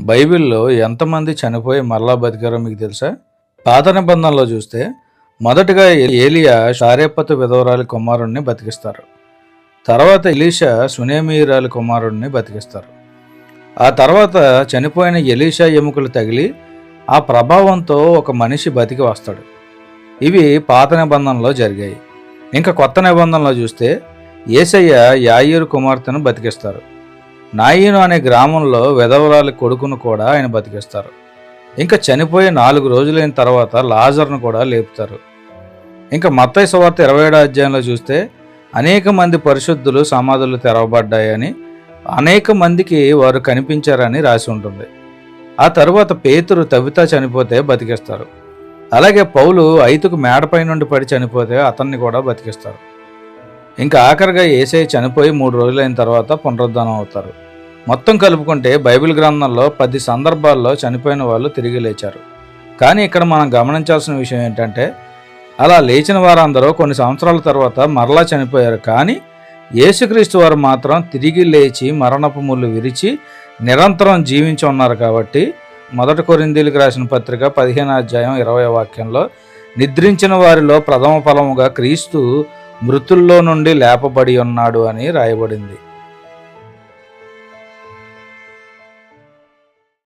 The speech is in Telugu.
బైబిల్లో ఎంతమంది చనిపోయి మరలా బతికారో మీకు తెలుసా? పాత నిబంధనలో చూస్తే మొదటగా ఏలియా షారేపతు విధవరాలి కుమారుణ్ణి బతికిస్తారు. తర్వాత ఎలీషా సునేమీరాలి కుమారుణ్ణి బతికిస్తారు. ఆ తర్వాత చనిపోయిన ఎలీషా ఎముకలు తగిలి ఆ ప్రభావంతో ఒక మనిషి బతికి వస్తాడు. ఇవి పాత నిబంధనలో జరిగాయి. ఇంకా కొత్త నిబంధనలో చూస్తే ఏసయ్య యాయూరు కుమార్తెను బతికిస్తారు. నాయీను అనే గ్రామంలో వెధవరాలి కొడుకును కూడా ఆయన బతికిస్తారు. ఇంకా చనిపోయి నాలుగు రోజులైన తర్వాత లాజర్ను కూడా లేపుతారు. ఇంకా మత్తయ్య సువార్త ఇరవై ఏడో అధ్యాయంలో చూస్తే అనేక మంది పరిశుద్ధులు సమాధులు తెరవబడ్డాయని అనేక మందికి వారు కనిపించారని రాసి ఉంటుంది. ఆ తరువాత పేతురు తవిత చనిపోతే బతికిస్తారు. అలాగే పౌలు ఐతుకు మేడపై నుండి పడి చనిపోతే అతన్ని కూడా బతికిస్తారు. ఇంకా ఆఖరిగా ఏసై చనిపోయి మూడు రోజులైన తర్వాత పునరుద్ధానం అవుతారు మొత్తం కలుపుకుంటే బైబిల్ గ్రంథంలో పది సందర్భాల్లో చనిపోయిన వాళ్ళు తిరిగి లేచారు. కానీ ఇక్కడ మనం గమనించాల్సిన విషయం ఏంటంటే అలా లేచిన వారందరూ కొన్ని సంవత్సరాల తర్వాత మరలా చనిపోయారు. కానీ యేసుక్రీస్తు వారు మాత్రం తిరిగి లేచి మరణపు ముళ్ళు విరిచి నిరంతరం జీవించి ఉన్నారు కాబట్టి మొదటి కొరిందీలకు రాసిన పత్రిక పదిహేను అధ్యాయం ఇరవై వాక్యంలో నిద్రించిన వారిలో ప్రథమ ఫలముగా క్రీస్తు మృతుల్లో నుండి లేపబడి ఉన్నాడు అని రాయబడింది.